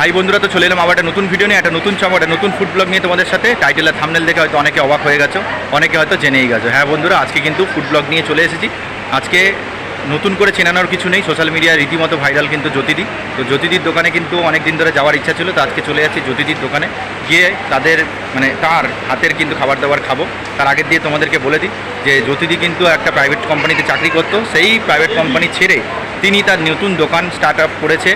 High বন্ধুরা, তো চলে এলাম আবার একটা নতুন ভিডিও নিয়ে, একটা নতুন চমক, একটা নতুন ফুড ব্লগ নিয়ে তোমাদের সাথে। টাইটেল আর থামনেল দেখে হয়তো অনেকে অবাক হয়ে গেছো, অনেকে হয়তো জেনেই গেছো। হ্যাঁ বন্ধুরা, আজকে কিন্তু ফুড ব্লগ নিয়ে চলে এসেছি। আজকে নতুন করে চেনানোর কিছু নেই সোশ্যাল মিডিয়ায় রীতিমতো ভাইরাল কিন্তু জ্যোতিদি। তো জ্যোতিদির দোকানে কিন্তু অনেক দিন ধরে যাওয়ার ইচ্ছা ছিল, তো আজকে চলে যাচ্ছি জ্যোতিদির দোকানে। গিয়ে তাদের মানে তার হাতের কিন্তু খাবার দাবার খাব। তার আগের দিয়ে তোমাদেরকে বলে দিই যে, জ্যোতিদি কিন্তু একটা প্রাইভেট কোম্পানিতে চাকরি করতো। সেই প্রাইভেট কোম্পানি ছেড়ে তিনি তার নতুন দোকান স্টার্ট আপ করেছে।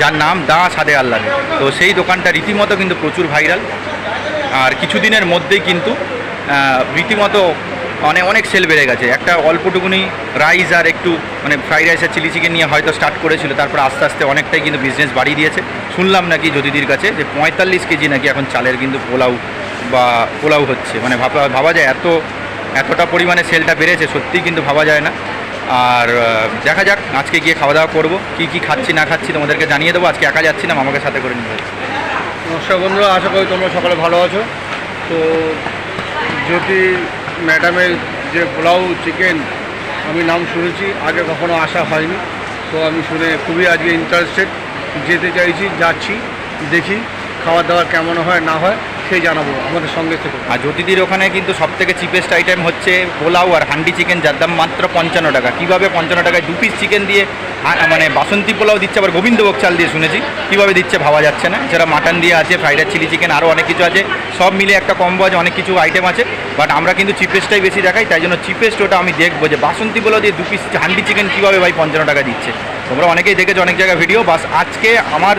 যার নাম দা সাদে আল্লাহ। তো সেই দোকানটা রীতিমতো কিন্তু প্রচুর ভাইরাল। আর কিছুদিনের মধ্যেই কিন্তু রীতিমতো অনেক অনেক সেল বেড়ে গেছে। একটা অল্পটুকুনি রাইস আর একটু মানে ফ্রাইড রাইস আর চিলি চিকেন নিয়ে হয়তো স্টার্ট করেছিল, তারপর আস্তে আস্তে অনেকটাই কিন্তু বিজনেস বাড়িয়ে দিয়েছে। শুনলাম নাকি জ্যোতিদির কাছে যে পঁয়তাল্লিশ কেজি নাকি এখন চালের কিন্তু পোলাও বা পোলাও হচ্ছে। মানে ভাবা ভাবা যায় এত, এতটা পরিমাণে সেলটা বেড়েছে, সত্যিই কিন্তু ভাবা যায় না। আর দেখা যাক, আজকে গিয়ে খাওয়া দাওয়া করব। কী কী খাচ্ছি, না খাচ্ছি তোমাদেরকে জানিয়ে দেবো। আজকে একা যাচ্ছি না মামাকে সাথে করে যাচ্ছি। নমস্কার বন্ধুরা, আশা করি তোমরা সকলে ভালো আছো। তো জ্যোতি ম্যাডামের যে পোলাও চিকেন, আমি নাম শুনেছি, আগে কখনো আসা হয়নি। তো আমি শুনে খুবই আজকে ইন্টারেস্টেড যেতে চাইছি, যাচ্ছি, দেখি খাওয়া দাওয়া কেমন হয়, না হয়। সেই জানাব, আমাদের সঙ্গে থেকে। আর জ্যোতিদির ওখানে কিন্তু সব থেকে চিপেস্ট আইটেম হচ্ছে পোলাও আর হান্ডি চিকেন, যার দাম মাত্র পঞ্চান্ন টাকা। কীভাবে পঞ্চান্ন টাকায় দু পিস চিকেন দিয়ে মানে বাসন্তী পোলাও দিচ্ছে আবার গোবিন্দভোগ চাল দিয়ে শুনেছি, কীভাবে দিচ্ছে ভাবা যাচ্ছে না। এছাড়া মাটন দিয়ে আছে ফ্রাইড রাইস চিলি চিকেন আরও অনেক কিছু আছে। সব মিলে একটা কম্বো আছে, অনেক কিছু আইটেম আছে বাট আমরা কিন্তু চিপেস্টটাই বেশি দেখাই, তাই জন্য চিপেস্ট ওটা আমি দেখব যে বাসন্তী পোলাও দিয়ে দু পিস হান্ডি চিকেন কীভাবে ভাই পঞ্চান্ন টাকা দিচ্ছে। তোমরা অনেকেই দেখেছ অনেক জায়গায় ভিডিও বাস আজকে আমার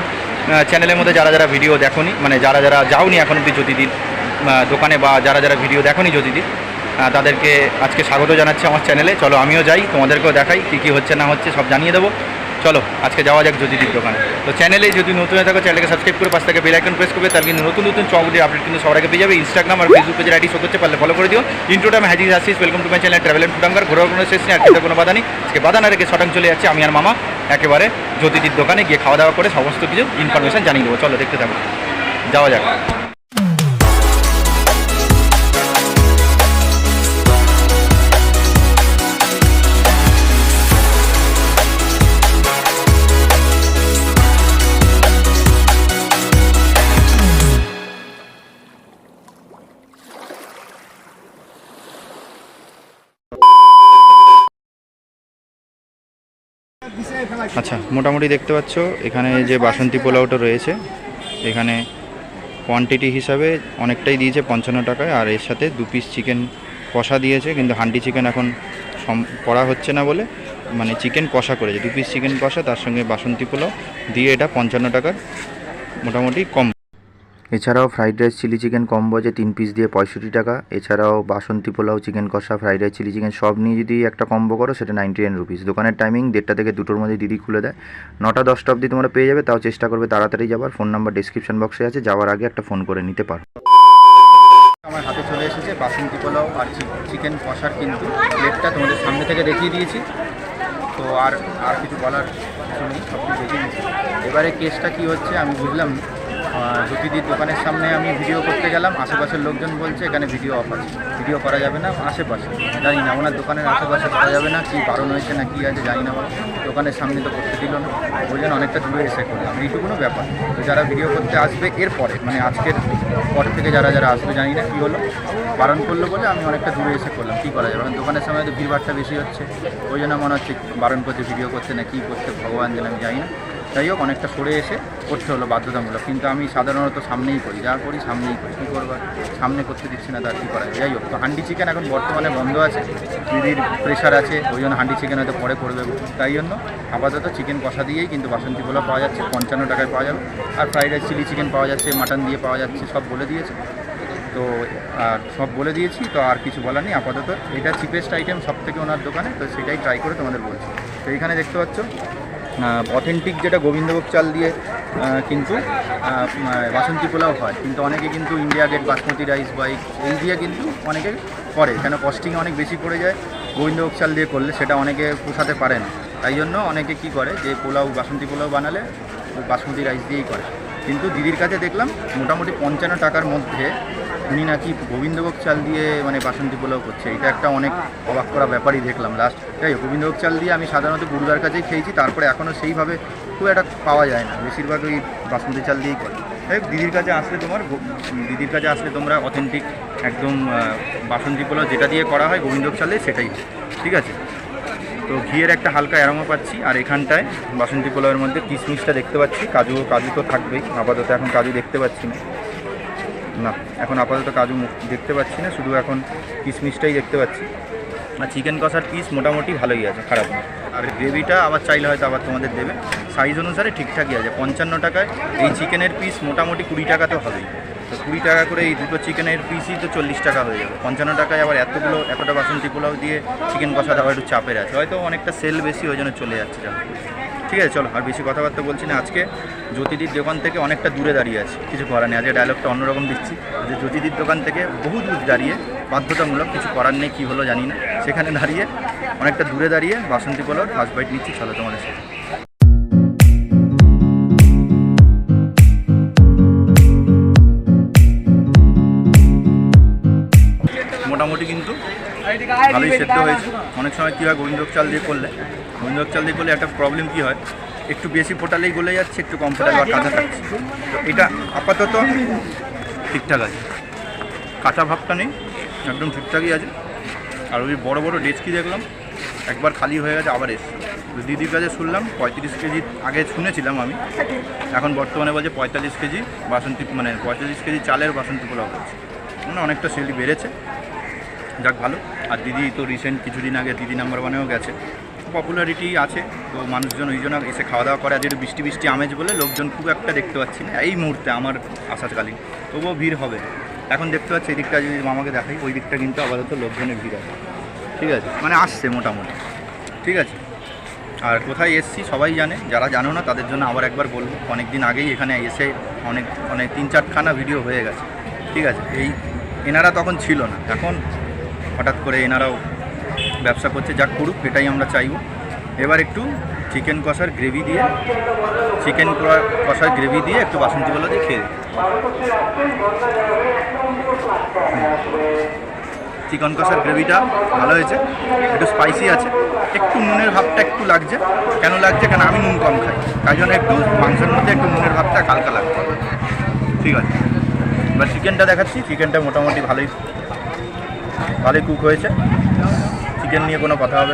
চ্যানেলের মধ্যে যারা যারা ভিডিও দেখোনি মানে যারা যারা যাওনি এখন অব্দি জ্যোতিদির দোকানে বা যারা যারা ভিডিও দেখোনি জ্যোতিদির তাদেরকে আজকে স্বাগত জানাচ্ছি আমার চ্যানেলে চলো আমিও যাই তোমাদেরকেও দেখাই কী কী হচ্ছে না হচ্ছে সব জানিয়ে দেবো চলো আজকে যাওয়া যাক জ্যোতিদির দোকানে তো চ্যানেলে যদি নতুন হয়ে থাকো চ্যানেলকে সাবস্ক্রাইব করে পাশ থেকে বেল আইকন প্রেস করবে তার কিন্তু নতুন নতুন চমকের আপডেট কিন্তু সবার আগে পেয়ে যাবে ইনস্টাগ্রাম আর ফেসবুক পেজের আইডি শো করতে পারলে ফলো করে দিও ইন্ট্রোটা আমি হাজির আসিস welcome to my channel travel and ফুডাঙ্গার ঘোরার কোনো শেষ নেই আর কোনো বাধা নেই আজকে বাধা না রেখে চলে যাচ্ছে আমি আর মামা একেবারে জ্যোতিটির দোকানে গিয়ে খাওয়া দাওয়া করে সমস্ত কিছু ইনফরমেশান জানিয়ে দেবো। চলো, দেখতে থাকো। যাওয়া যাক। আচ্ছা মোটামুটি দেখতে পাচ্ছ, এখানে যে বাসন্তী পোলাওটা রয়েছে, এখানে কোয়ান্টিটি হিসাবে অনেকটাই দিয়েছে পঞ্চান্ন টাকায়, আর এর সাথে দু পিস চিকেন কষা দিয়েছে, কিন্তু হান্ডি চিকেন এখন করা হচ্ছে না বলে মানে চিকেন কষা করেছে। দু পিস চিকেন কষা, তার সঙ্গে বাসন্তী পোলাও, দিয়ে এটা পঞ্চান্ন টাকার মোটামুটি কম এছাড়াও fried rice chilli chicken combo আছে, তিন পিস দিয়ে পঁয়ষট্টি টাকা। এছাড়াও Basanti pulao chicken kosha fried rice chilli chicken সব নিয়ে যদি একটা কম্বো করো, সেটা নাইনটি নাইন রুপিস দোকানের টাইমিং দেড়টা থেকে দুটোর মধ্যে দিদি খুলে দেয়। নটা, দশটা অবধি তোমরা পেয়ে যাবে, তাও চেষ্টা করবে তাড়াতাড়ি যাবার ফোন নাম্বার ডিসক্রিপশন বক্সে আছে, যাওয়ার আগে একটা ফোন করে নিতে পারো। আমার হাতে চলে এসেছে বাসন্তী পোলাও আর চিকেন কষার কিন্তু প্লেটটা তোমাদের সামনে থেকে দেখিয়ে দিয়েছি। তো আর আর কিছু বলার কিছু নেই সব কিছু দেখিয়ে দিয়েছি। এবারে কেসটা কি হচ্ছে আমি বুঝলাম জ্যোতিদির দোকানের সামনে আমি ভিডিও করতে গেলাম। আশেপাশের লোকজন বলছে, এখানে ভিডিও অফ আছে। ভিডিও করা যাবে না, আশেপাশে। জানি না, ওনার দোকানের আশেপাশে করা যাবে না, কি বারণ হয়েছে না কি আছে, জানি না। দোকানের সামনে তো করতে দিল না। ওই জন্য অনেকটা দূরে এসে করলাম। এইটুকুনো ব্যাপার তো যারা ভিডিও করতে আসবে এরপরে মানে আজকের পর থেকে যারা যারা আসবে, জানি না কী হলো। বারণ করল বলে আমি অনেকটা দূরে এসে করলাম। কী করা যাবে? কারণ দোকানের সামনে তো ভিড়ভাড়টা বেশি হচ্ছে। ওই জন্য মনে হচ্ছে বারণ করছে, ভিডিও করতে না, কী করতে ভগবান যেন আমি জানি না। যাই হোক, অনেকটা সরে এসে করতে হলো বাধ্যতামূলক। কিন্তু আমি সাধারণত সামনেই করি, যা করি সামনেই করি। কী করব? আর? সামনে করতে দিচ্ছি না তার কী করা? যাই হোক, তো হান্ডি চিকেন এখন বর্তমানে বন্ধ আছে। দিদির প্রেশার আছে, ওই জন্য হান্ডি চিকেন হয়তো পরে করবে। তাই জন্য আপাতত চিকেন কষা দিয়েই কিন্তু বাসন্তী পোলাও পাওয়া যাচ্ছে, পঞ্চান্ন টাকায় পাওয়া যাবে। আর ফ্রাইড রাইস চিলি চিকেন পাওয়া যাচ্ছে মাটন দিয়ে পাওয়া যাচ্ছে, সব বলে দিয়েছে। তো, আর সব বলে দিয়েছি, তো আর কিছু বলার নেই। আপাতত এটা চিপেস্ট আইটেম সব থেকে ওনার দোকানে, তো সেটাই ট্রাই করে তোমাদের বলছি। তো এইখানে দেখতে পাচ্ছ অথেন্টিক যেটা গোবিন্দভোগ চাল দিয়ে কিন্তু বাসন্তী পোলাও হয়। কিন্তু অনেকে কিন্তু ইন্ডিয়া গেট বাসমতি রাইস বা এই- দিয়ে কিন্তু অনেকে করে। কেন কস্টিং অনেক বেশি পড়ে যায়। গোবিন্দভোগ চাল দিয়ে করলে সেটা অনেকে পোষাতে পারে না। তাই জন্য অনেকে কি করে যে পোলাও বাসন্তী পোলাও বানালে বাসমতি রাইস দিয়েই করে। কিন্তু দিদির কাছে দেখলাম, মোটামুটি পঞ্চান্ন টাকার মধ্যে উনি নাকি গোবিন্দভোগ চাল দিয়ে মানে বাসন্তী পোলাও করছে। এটা একটা অনেক অবাক করা ব্যাপারই দেখলাম লাস্ট যাই হোক, গোবিন্দভোগ চাল দিয়ে আমি সাধারণত গুরুদার কাছেই খেয়েছি, তারপরে এখনও সেইভাবে খুব একটা পাওয়া যায় না। বেশিরভাগ ওই বাসন্তী চাল দিয়েই করে। এই দিদির কাছে আসলে তোমার দিদির কাছে আসলে তোমরা অথেন্টিক একদম বাসন্তী পোলাও যেটা দিয়ে করা হয় গোবিন্দভোগ চাল দিয়ে সেটাই। ঠিক আছে? তো ঘিয়ের একটা হালকা অ্যারোমা পাচ্ছি, আর এখানটায় বাসন্তী পোলাওয়ের মধ্যে কিশমিশটা দেখতে পাচ্ছি। কাজু কাজু তো থাকবেই, আপাতত এখন কাজু দেখতে পাচ্ছি না। না, এখন আপাতত কাজু দেখতে পাচ্ছি না, শুধু এখন কিশমিশটাই দেখতে পাচ্ছি। আর চিকেন কষার পিস মোটামুটি ভালোই আছে, খারাপ না। আর গ্রেভিটা আবার চাইলে হয়তো আবার তোমাদের দেবে। সাইজ অনুসারে ঠিকঠাকই আছে, পঞ্চান্ন টাকায় এই চিকেনের পিস মোটামুটি কুড়ি টাকা তো হবেই। তো কুড়ি টাকা করে এই দুটো চিকেনের পিসই তো চল্লিশ টাকা হয়ে যাবে। পঞ্চান্ন টাকায় আবার এতগুলো, এতটা বাসন্তী পোলাও দিয়ে চিকেন কষা দেওয়া একটু চাপের আছে। হয়তো অনেকটা সেল বেশি, ওই জন্য চলে যাচ্ছে। ঠিক আছে, চলো, আর বেশি কথাবার্তা বলছি না। আজকে জ্যোতিদির দোকান থেকে অনেকটা দূরে দাঁড়িয়ে আছে। কিছু করার নেই, আজকে ডায়লগটা অন্যরকম দিচ্ছি। যে জ্যোতিদির দোকান থেকে বহু দূর দাঁড়িয়ে বাধ্যতামূলক কিছু করার নেই, কী হলো জানি না। সেখানে দাঁড়িয়ে অনেকটা দূরে দাঁড়িয়ে বাসন্তী পোলাওর ফার্স্ট বাইট নিচ্ছি। চলো, তোমাদের সাথে। মোটামুটি কিন্তু ভালোই সেদ্ধ হয়েছে। অনেক সময় কী হয় গোবিন্দক চাল দিয়ে করলে। গোবিন্দক চাল দিয়ে করলে একটা প্রবলেম কী হয়, একটু বেশি ফোটালেই গলে যাচ্ছে, একটু কম ফোটালে আবার কাঁচা থাকছে। তো এটা আপাতত ঠিকঠাক আছে। কাঁচা ভাবটা নেই, একদম ঠিকঠাকই আছে। আর ওই বড় বড় ডেচকি দেখলাম, একবার খালি হয়ে গেছে, আবার এসছে। দিদির কাছে শুনলাম, পঁয়ত্রিশ কেজি, আগে শুনেছিলাম আমি। এখন বর্তমানে বলছে পঁয়তাল্লিশ কেজি বাসন্তী মানে পঁয়তাল্লিশ কেজি চালের বাসন্তী পোলাও করছে। মানে অনেকটা সেলই বেড়েছে। যাক ভালো। আর দিদি তো রিসেন্ট কিছুদিন আগে দিদি নাম্বার ওয়ানেও গেছে। পপুলারিটি আছে, তো মানুষজন ওই জন্য এসে খাওয়া দাওয়া করে। আজ একটু বৃষ্টি বৃষ্টি আমেজ বলে লোকজন খুব একটা দেখতে পাচ্ছি না। এই মুহূর্তে আমার আসাকালীন তবুও ভিড় হবে। এখন দেখতে পাচ্ছি এই দিকটা যদি মামাকে দেখাই, ওই দিকটা কিন্তু আপাতত লোকজনের ভিড় আছে। ঠিক আছে? মানে আসছে মোটামুটি। ঠিক আছে? আর কোথায় এসছি সবাই জানে। যারা জানো না, তাদের জন্য আবার একবার বলব। অনেক দিন আগেই এখানে এসে অনেক অনেক তিন চারখানা ভিডিও হয়ে গেছে। ঠিক আছে? এই, এনারা তখন ছিল না। এখন হঠাৎ করে এনারাও ব্যবসা করছে যা করুক, এটাই আমরা চাইব। এবার একটু চিকেন কষার গ্রেভি দিয়ে চিকেন কষার গ্রেভি দিয়ে একটু বাসন্তী পোলাও দিয়ে খেয়ে চিকেন কষার গ্রেভিটা ভালো হয়েছে, একটু স্পাইসি আছে, একটু নুনের ভাবটা একটু লাগছে। কেন লাগছে? কেন আমি নুন কম খাই, তাই জন্য একটু মাংসের মধ্যে একটু নুনের ভাবটা হালকা লাগছে। ঠিক আছে, এবার চিকেনটা দেখাচ্ছি চিকেনটা মোটামুটি ভালোই ভালোই কুক হয়েছে। চিকেন নিয়ে কোনো কথা হবে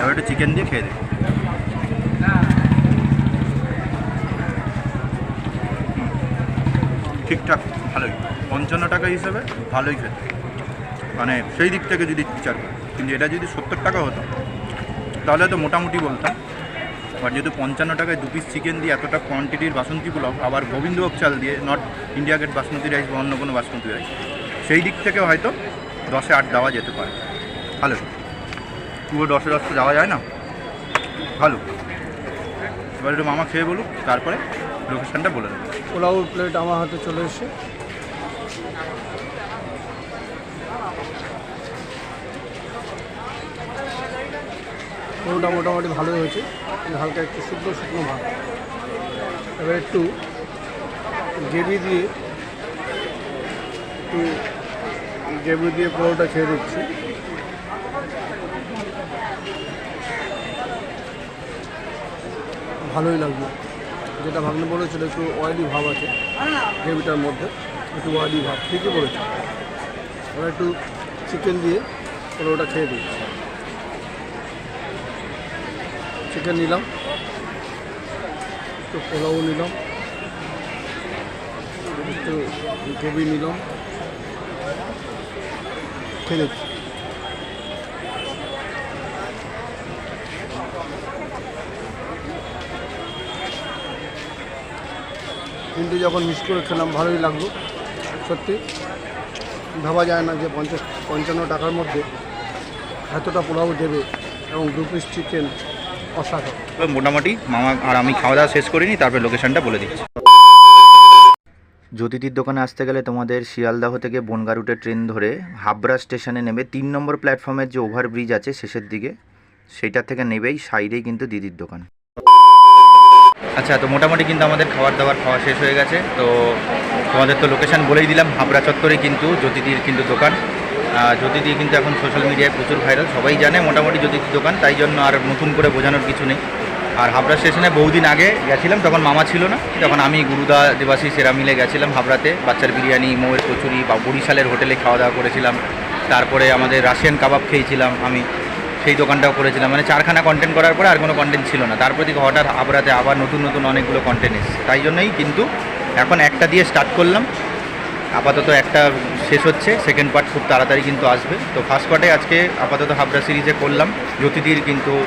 এবার একটু চিকেন দিয়ে খেয়ে দিই ঠিকঠাক, ভালোই। পঞ্চান্ন টাকা হিসেবে ভালোই খেতে। মানে সেই দিক থেকে যদি বিচার কিন্তু এটা যদি সত্তর টাকা হতো, তাহলে তো মোটামুটি বলতাম। আর যেহেতু পঞ্চান্ন টাকায় দু পিস চিকেন দিয়ে এতটা কোয়ান্টিটির বাসন্তী পোলাও আবার গোবিন্দভোগ চাল দিয়ে not India Gate basmati rice বা অন্য কোনো বাসমতি রাইস সেই দিক থেকে হয়তো দশে আট দেওয়া যেতে পারে। ভালো। পুরো দশে দশ যাওয়া যায় না? ভালো। এবার একটু মামা খেয়ে বলুক, তারপরে লোকেশানটা বলে দেবো। পোলাও প্লেট আমার হাতে চলে এসেছে। পোলাওটা মোটামুটি ভালোই হয়েছে। হালকা একটু শুকনো শুকনো ভাব। এবার একটু গ্রেভি দিয়ে একটু গ্রেভি দিয়ে পোলাওটা খেয়ে দিচ্ছি। ভালোই লাগবে যেটা ভাগ্নে বলেছিল একটু অয়েলি ভাব আছে, গ্রেভিটার মধ্যে। একটু অয়েলি ভাব, ঠিকই বলেছে। এবার একটু চিকেন দিয়ে পোলাওটা খেয়ে দিই চিকেন নিলাম। একটু পোলাও নিলাম। একটু গ্রেভি নিলাম। দিচ্ছি কিন্তু যখন মিস করে খেলাম, ভালোই লাগল, সত্যি। ভাবা যায় না যে পঞ্চাশ, পঞ্চান্ন টাকার মধ্যে এতটা পোলাও দেবে এবং দু পিস চিকেন অসাধারণ। মোটামুটি মামা আর আমি খাওয়া দাওয়া শেষ করিনি, তারপরে লোকেশনটা বলে দিচ্ছি। জ্যোতিদির দোকানে আসতে গেলে তোমাদের শিয়ালদাহ থেকে বনগা রুটে ট্রেন ধরে হাবড়া স্টেশনে নেমে তিন নম্বর প্ল্যাটফর্মের যে ওভারব্রিজ আছে শেষের দিকে সেইটার থেকে নেবেই সাইডেই কিন্তু দিদির দোকান। আচ্ছা তো মোটামুটি কিন্তু আমাদের খাবার দাবার খাওয়া শেষ হয়ে গেছে। তো তোমাদের তো লোকেশন বলেই দিলাম, হাবড়া চত্বরে কিন্তু জ্যোতিদির কিন্তু দোকান। জ্যোতিদি কিন্তু এখন সোশ্যাল মিডিয়ায় প্রচুর ভাইরাল সবাই জানে মোটামুটি জ্যোতিদির দোকান, তাই জন্য আর নতুন করে বোঝানোর কিছু নেই। আর হাবড়া স্টেশনে বহুদিন আগে গেছিলাম, তখন মামা ছিল না। তখন আমি, গুরুদা, দেবাশিস সেরা মিলে গেছিলাম হাবড়াতে। বাচ্চার বিরিয়ানি, মৌয়ের কচুরি বা বরিশালের হোটেলে খাওয়া দাওয়া করেছিলাম। তারপরে আমাদের রাশিয়ান কাবাব খেয়েছিলাম আমি। সেই দোকানটাও করেছিলাম। মানে চারখানা কন্টেন্ট করার পরে আর কোনো কন্টেন্ট ছিল না। তারপর থেকে হঠাৎ হাবড়াতে আবার নতুন নতুন অনেকগুলো কন্টেন্ট এসেছে। তাই জন্যই কিন্তু এখন একটা দিয়ে স্টার্ট করলাম। আপাতত একটা শেষ হচ্ছে। সেকেন্ড পার্ট খুব তাড়াতাড়ি কিন্তু আসবে। তো ফার্স্ট পার্টে আজকে আপাতত হাবড়া সিরিজে করলাম। জ্যোতিদির কিন্তু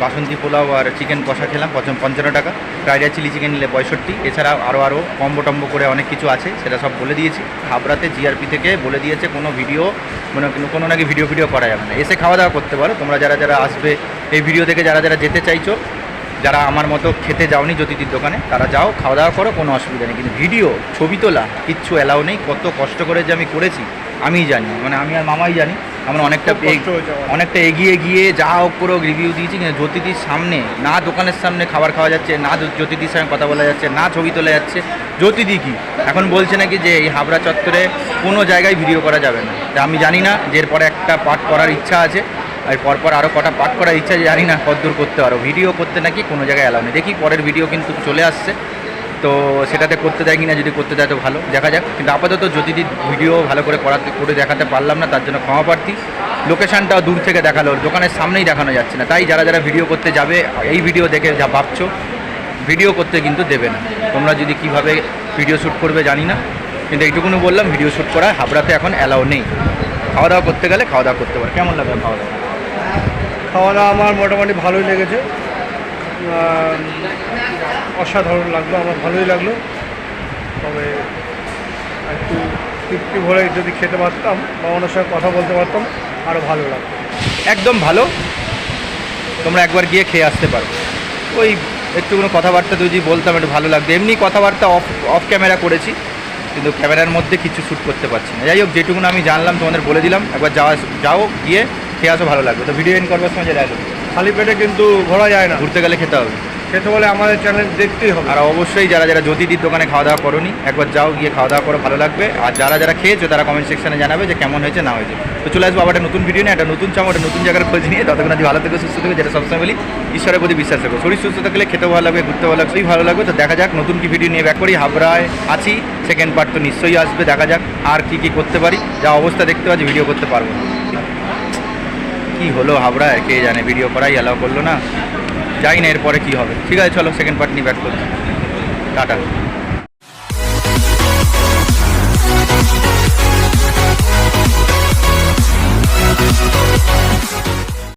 বাসন্তী পোলাও আর চিকেন কষা খেলাম পঞ্চান্ন টাকা। ফ্রাইড চিলি চিকেন নিলে পঁয়ষট্টি। এছাড়া আরও আরও কম্বো টম্বো করে অনেক কিছু আছে, সেটা সব বলে দিয়েছি। হাবড়াতে জিআরপি থেকে বলে দিয়েছে, কোনো ভিডিও মানে কোনো- কোনো নাকি ভিডিও ভিডিও করা যাবে না। এসে খাওয়া দাওয়া করতে পারো। তোমরা যারা যারা আসবে এই ভিডিও থেকে যারা যারা যেতে চাইছো, যারা আমার মতো খেতে যাওনি জ্যোতিদির দোকানে, তারা যাও, খাওয়া দাওয়া করো, কোনো অসুবিধা নেই। কিন্তু ভিডিও ছবি তোলা, কিচ্ছু অ্যালাউ নেই। কত কষ্ট করে যে আমি করেছি। আমিই জানি মানে আমি আর মামাই জানি। আমরা অনেকটা। অনেকটা এগিয়ে গিয়ে যা হোক করে রিভিউ দিয়েছি কিন্তু জ্যোতিদির সামনে না দোকানের সামনে খাবার খাওয়া যাচ্ছে না জ্যো- জ্যোতিদির সঙ্গে কথা বলা যাচ্ছে না ছবি তোলা যাচ্ছে জ্যোতিদি কি? এখন বলছে নাকি যে এই হাবড়া চত্বরে কোনো জায়গায় ভিডিও করা যাবে না। তা আমি জানি না যে এরপরে একটা পাঠ করার ইচ্ছা আছে আর পরপর আরও কটা পাঠ করার ইচ্ছা জানি না কতদূর করতে পারো ভিডিও করতে নাকি কোনো জায়গায় অ্যালাউ নেই। দেখি পরের ভিডিও কিন্তু চলে আসছে। তো সেটাতে করতে দেয় কিনা যদি করতে দেয় তো ভালো, দেখা যাক। কিন্তু আপাতত যদি ভিডিও ভালো করে করাতে করে দেখাতে পারলাম না, তার জন্য ক্ষমা প্রার্থী। লোকেশানটাও দূর থেকে দেখাল, দোকানের সামনেই দেখানো যাচ্ছে না। তাই যারা যারা ভিডিও করতে যাবে, এই ভিডিও দেখে যা ভাবছ ভিডিও করতে কিন্তু দেবে না। তোমরা যদি কীভাবে ভিডিও শ্যুট করবে জানি না। কিন্তু এইটুকুনি বললাম ভিডিও শ্যুট করা হাবড়াতে এখন অ্যালাউ নেই। খাওয়া দাওয়া করতে গেলে খাওয়া দাওয়া করতে পারে। কেমন লাগবে খাওয়া দাওয়া? খাওয়া দাওয়া আমার মোটামুটি ভালোই লেগেছে। অসাধারণ লাগল, আমার ভালোই লাগল। তবে একটু তৃপ্তি ভরে যদি খেতে পারতাম বা ওনার সঙ্গে কথা বলতে পারতাম আরও ভালো লাগতো। একদম ভালো। তোমরা একবার গিয়ে খেয়ে আসতে পারো। ওই একটু কোনো কথাবার্তা যদি বলতাম, একটু ভালো লাগতো। এমনি কথাবার্তা অফ অফ ক্যামেরা করেছি, কিন্তু ক্যামেরার মধ্যে কিছু শ্যুট করতে পারছি না। যাই হোক, যেটুকুন আমি জানলাম, তোমাদের বলে দিলাম। একবার যাওয়া, যাও, গিয়ে খেয়ে আসো, ভালো লাগবে। তো ভিডিও এন্ড করবার সময় যেটা খালি পেটে কিন্তু ঘোরা যায় না। ঘুরতে গেলে খেতে হবে। খেতে বলে আমাদের চ্যানেল দেখতেই হবে। আর অবশ্যই যারা যারা জ্যোতিদির দোকানে খাওয়া দাওয়া করোনি একবার যাও গিয়ে খাওয়া দাওয়া করো ভালো লাগবে। আর যারা যারা খেয়েছো তারা কমেন্ট সেকশনে জানাবে যে কেমন হয়েছে না হয়েছে। তো চলে আসব আবার একটা নতুন ভিডিও নিয়ে একটা নতুন চাম একটা নতুন জায়গার খোঁজ নিয়ে। ততক্ষণ আজ ভালো থেকে সুস্থ থেকে যেটা সবসময় বলি ঈশ্বরের প্রতি বিশ্বাস রাখো। শরীর সুস্থ থাকলে খেতে ভালো লাগবে ঘুরতে ভালো লাগবে ভালো লাগবে। তো দেখা যাক নতুন কি ভিডিও নিয়ে ব্যাক করি। হাবড়ায় আছি সেকেন্ড পার্ট তো নিশ্চয়ই আসবে দেখা যাক আর কি কি করতে পারি। যা অবস্থা দেখতে পাচ্ছি ভিডিও করতে পারব না। কি হলো হাবড়ায়? কে জানে ভিডিও করাই অ্যালাউ করল না। যাই না, এরপরে কি হবে? ঠিক আছে, চলো সেকেন্ড পার্ট নিয়ে ব্যাক করছি। টাটা।